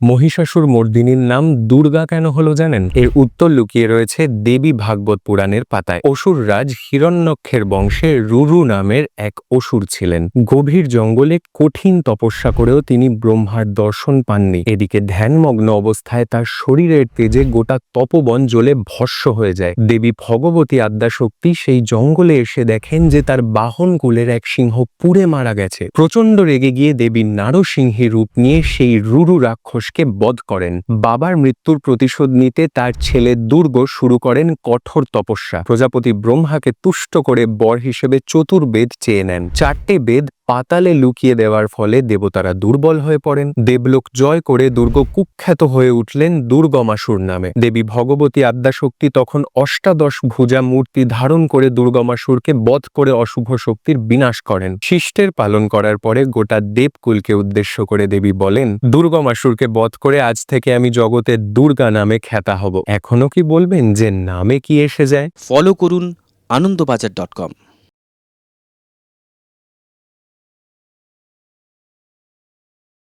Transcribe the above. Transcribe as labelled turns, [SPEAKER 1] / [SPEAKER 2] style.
[SPEAKER 1] মহিষাসুর মর্দিনীর নাম দুর্গা কেন হলো জানেন? এর উত্তর লুকিয়ে রয়েছে দেবী ভাগবত পুরাণের পাতায়। অসুর রাজ হিরণ্যক্ষের বংশে রুরু নামের এক অসুর ছিলেন। গভীর জঙ্গলে কঠিন তপস্যা করেও তিনি ব্রহ্মার দর্শন পাননি। এদিকে ধ্যানমগ্ন অবস্থায় তার শরীরের তেজে গোটা তপবন জ্বলে ভস্য হয়ে যায়। দেবী ভগবতী আদ্যাশক্তি সেই জঙ্গলে এসে দেখেন যে তার বাহন কুলের এক সিংহ পুড়ে মারা গেছে। প্রচণ্ড রেগে গিয়ে দেবী নারসিংহী রূপ নিয়ে সেই রুরু রাক্ষসকে বধ করেন। বাবার মৃত্যুর প্রতিশোধ নিতে তার ছেলে দুর্গ শুরু করেন কঠোর তপস্যা। প্রজাপতি ব্রহ্মাকে তুষ্ট করে বর হিসেবে চতুর্বেদ চেয়ে নেন। চারটে বেদ পাতালে লুকিয়ে দেওয়ার ফলে দেবতারা দুর্বল হয়ে পড়েন। দেবলোক জয় করে দুর্গ কুখ্যাত হয়ে উঠলেন দুর্গমাসুর নামে। দেবী ভগবতী আদ্যাশক্তি তখন অষ্টাদশ ভুজা মূর্তি ধারণ করে দুর্গমাসুরকে বধ করে অশুভ শক্তির বিনাশ করেন। শিষ্টের পালন করার পরে গোটা দেবকুলকে উদ্দেশ্য করে দেবী বলেন, দুর্গমাসুরকে বধ করে আজ থেকে আমি জগতে দুর্গা নামে খ্যাতা হব। এখনও কি বলবেন যে নামে কি এসে যায়?
[SPEAKER 2] ফলো করুন আনন্দবাজার ডট কম।